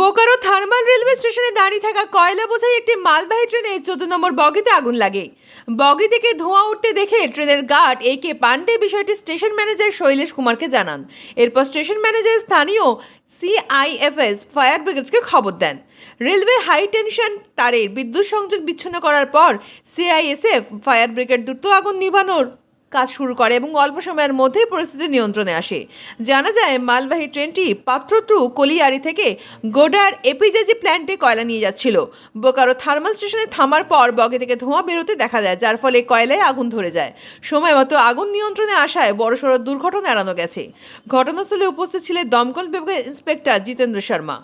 Bokaro thermal railway স্টেশনে দাঁড়িয়ে থাকা কয়লা বোঝাই একটি মালবাহী ট্রেনে চোদ্দ নম্বর বগিতে আগুন লাগে। বগি থেকে ধোঁয়া উঠতে দেখে ট্রেনের গার্ড এ কে পান্ডে বিষয়টি স্টেশন ম্যানেজার শৈলেশ কুমারকে জানান। এরপর স্টেশন ম্যানেজার স্থানীয় সিআইএফএস ফায়ার ব্রিগেডকে খবর দেন। রেলওয়ে হাই টেনশন তারের বিদ্যুৎ সংযোগ বিচ্ছিন্ন করার পর সিআইএসএফ ফায়ার ব্রিগেড দ্রুত আগুন নিভানোর কাজ শুরু করে এবং অল্প সময়ের মধ্যেই পরিস্থিতি নিয়ন্ত্রণে আসে। জানা যায়, মালবাহী ট্রেনটি পাত্রত্রু কলিয়ারি থেকে গোডার এপিজেজি প্ল্যান্টে কয়লা নিয়ে যাচ্ছিল। বোকারো থার্মাল স্টেশনে থামার পর বগে থেকে ধোঁয়া বেরোতে দেখা যায়, যার ফলে কয়লায় আগুন ধরে যায়। সময় মতো আগুন নিয়ন্ত্রণে আসায় বড়সড় দুর্ঘটনা এড়ানো গেছে। ঘটনাস্থলে উপস্থিত ছিলেন দমকল বিভাগের ইন্সপেক্টর জিতেন্দ্র শর্মা।